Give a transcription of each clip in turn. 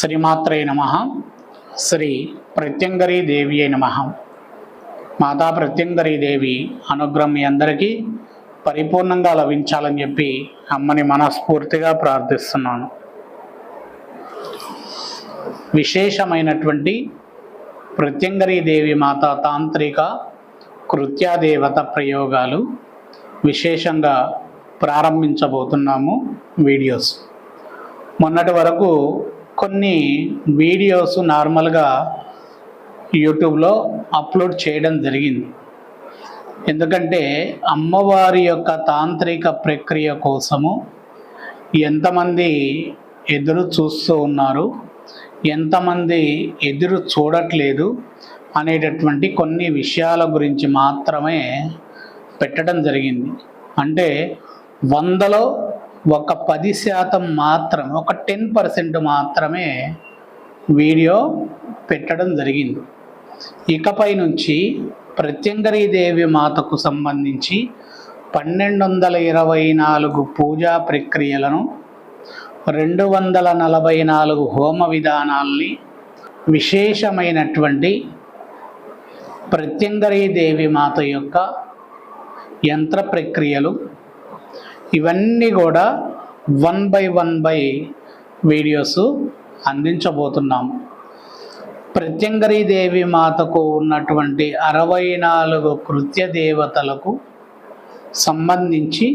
శ్రీమాత్రే నమ. శ్రీ ప్రత్యంగరీ దేవి అయి నమ. మాతా ప్రత్యంగరీ దేవి అనుగ్రహం మీ అందరికీ పరిపూర్ణంగా లభించాలని చెప్పి అమ్మని మనస్ఫూర్తిగా ప్రార్థిస్తున్నాను. విశేషమైనటువంటి ప్రత్యంగరీ దేవి మాత తాంత్రిక కృత్యాదేవత ప్రయోగాలు విశేషంగా ప్రారంభించబోతున్నాము వీడియోస్. మొన్నటి వరకు కొన్ని వీడియోస్ నార్మల్గా యూట్యూబ్లో అప్లోడ్ చేయడం జరిగింది. ఎందుకంటే అమ్మవారి యొక్క తాంత్రిక ప్రక్రియ కోసము ఎంతమంది ఎదురు చూస్తూ ఉన్నారు ఎంతమంది ఎదురు చూడట్లేదు అనేటటువంటి కొన్ని విషయాల గురించి మాత్రమే పెట్టడం జరిగింది. అంటే వందలో ఒక పది శాతం మాత్రం ఒక టెన్ పర్సెంట్ మాత్రమే వీడియో పెట్టడం జరిగింది. ఇకపై నుంచి ప్రత్యంగరీ దేవి మాతకు సంబంధించి పన్నెండు వందల ఇరవై నాలుగు పూజా ప్రక్రియలను రెండు వందల నలభై నాలుగు హోమ విధానాల్ని విశేషమైనటువంటి ప్రత్యంగరీ దేవి మాత యొక్క యంత్ర ప్రక్రియలు ఇవన్నీ కూడా one by one by videos అందించబోతున్నాము Pratyangira Devi మాతకు ఉన్నటువంటి అరవై నాలుగు కృత్య దేవతలకు సంబంధించి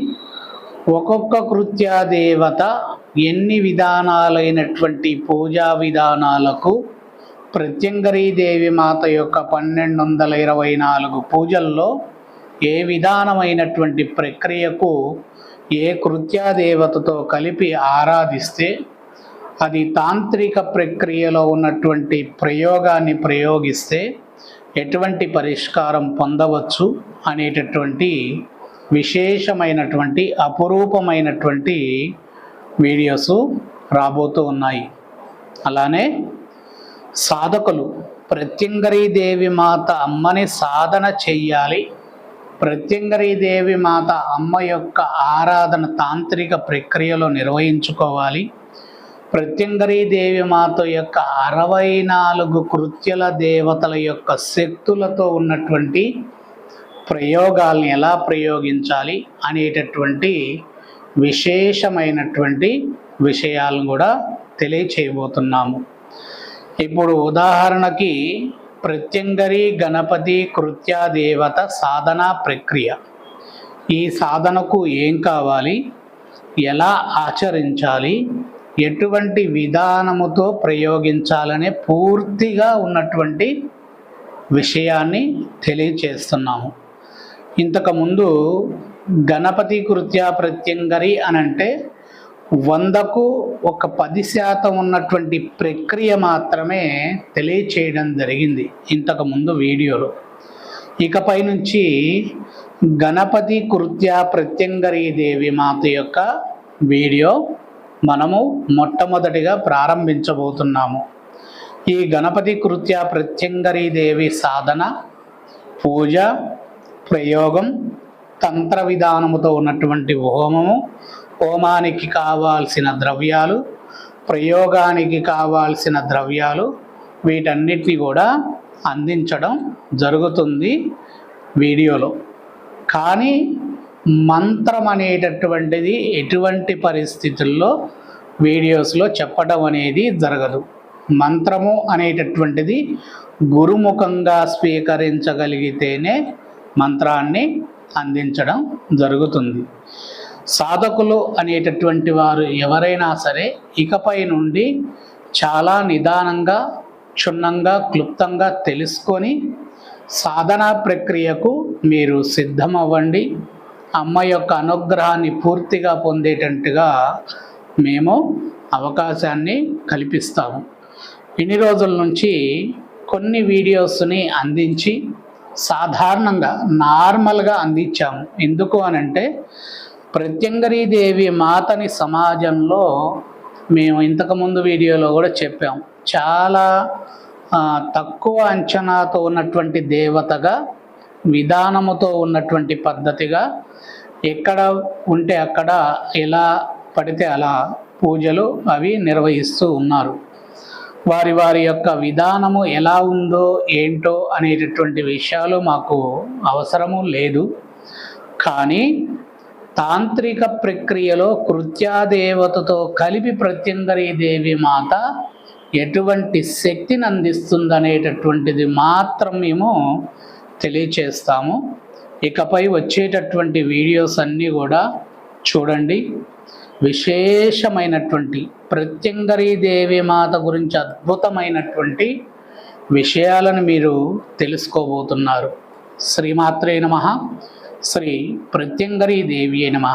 ఒక్కొక్క కృత్య దేవత ఎన్ని విధానాలైనటువంటి పూజా విధానాలకు ప్రత్యంగరీ దేవి మాత యొక్క పన్నెండు వందల ఇరవై నాలుగు పూజల్లో ఏ విధానమైనటువంటి ప్రక్రియకు ఏ కృత్యాదేవతతో కలిపి ఆరాధిస్తే అది తాంత్రిక ప్రక్రియలో ఉన్నటువంటి ప్రయోగాన్ని ప్రయోగిస్తే ఎటువంటి పరిష్కారం పొందవచ్చు అనేటటువంటి విశేషమైనటువంటి అపురూపమైనటువంటి వీడియోస్ రాబోతూ ఉన్నాయి. అలానే సాధకులు ప్రత్యంగరీ దేవి మాత అమ్మని సాధన చెయ్యాలి. ప్రత్యంగరీ దేవి మాత అమ్మ యొక్క ఆరాధన తాంత్రిక ప్రక్రియలో నిర్వహించుకోవాలి. ప్రత్యంగరీ దేవి మాత యొక్క అరవై నాలుగు కృత్యల దేవతల యొక్క శక్తులతో ఉన్నటువంటి ప్రయోగాల్ని ఎలా ప్రయోగించాలి అనేటటువంటి విశేషమైనటువంటి విషయాలను కూడా తెలియచేయబోతున్నాము. ఇప్పుడు ఉదాహరణకి ప్రత్యంగరి గణపతి కృత్యాదేవత సాధన ప్రక్రియ. ఈ సాధనకు ఏం కావాలి? ఎలా ఆచరించాలి? ఎటువంటి విధానముతో ప్రయోగించాలనే పూర్తిగా ఉన్నటువంటి విషయాన్ని తెలియచేస్తున్నాము. ఇంతకుముందు గణపతి కృత్య ప్రత్యంగరి అని అంటే వందకు ఒక పది శాతం ఉన్నటువంటి ప్రక్రియ మాత్రమే తెలియచేయడం జరిగింది ఇంతకు ముందు వీడియోలో. ఇకపై నుంచి గణపతి కృత్య ప్రత్యంగరీదేవి మాత యొక్క వీడియో మనము మొట్టమొదటిగా ప్రారంభించబోతున్నాము. ఈ గణపతి కృత్య ప్రత్యంగరీదేవి సాధన పూజ ప్రయోగం తంత్ర విధానముతో ఉన్నటువంటి హోమము హోమానికి కావాల్సిన ద్రవ్యాలు ప్రయోగానికి కావాల్సిన ద్రవ్యాలు వీటన్నిటిని కూడా అందించడం జరుగుతుంది వీడియోలో. కానీ మంత్రం అనేటటువంటిది ఎటువంటి పరిస్థితుల్లో వీడియోస్లో చెప్పడం అనేది జరగదు. మంత్రము అనేటటువంటిది గురుముఖంగా స్వీకరించగలిగితేనే మంత్రాన్ని అందించడం జరుగుతుంది. సాధకులు అనేటటువంటి వారు ఎవరైనా సరే ఇకపై నుండి చాలా నిదానంగా క్షుణ్ణంగా క్లుప్తంగా తెలుసుకొని సాధనా ప్రక్రియకు మీరు సిద్ధమవ్వండి. అమ్మ యొక్క అనుగ్రహాన్ని పూర్తిగా పొందేటట్టుగా మేము అవకాశాన్ని కల్పిస్తాము. ఇన్ని రోజుల నుంచి కొన్ని వీడియోస్ని అందించి సాధారణంగా నార్మల్గా అందించాము. ఎందుకు అనంటే ప్రత్యంగరీదేవి మాతని సమాజంలో మేము ఇంతకుముందు వీడియోలో కూడా చెప్పాం. చాలా తక్కువ అంచనాతో ఉన్నటువంటి దేవతగా విధానముతో ఉన్నటువంటి పద్ధతిగా ఎక్కడ ఉంటే అక్కడ ఎలా పడితే అలా పూజలు అవి నిర్వహిస్తూ ఉన్నారు. వారి వారి యొక్క విధానము ఎలా ఉందో ఏంటో అనేటటువంటి విషయాలు మాకు అవసరము లేదు. కానీ తాంత్రిక ప్రక్రియలో కృత్యాదేవతతో కలిపి ప్రత్యంగరీ దేవి మాత ఎటువంటి శక్తిని అందిస్తుందనేటటువంటిది మాత్రం మేము తెలియచేస్తాము. ఇకపై వచ్చేటటువంటి వీడియోస్ అన్నీ కూడా చూడండి. విశేషమైనటువంటి ప్రత్యంగరీ దేవి మాత గురించి అద్భుతమైనటువంటి విషయాలను మీరు తెలుసుకోబోతున్నారు. శ్రీమాత్రే నమ. శ్రీ ప్రత్యంగరీ దేవి నమ.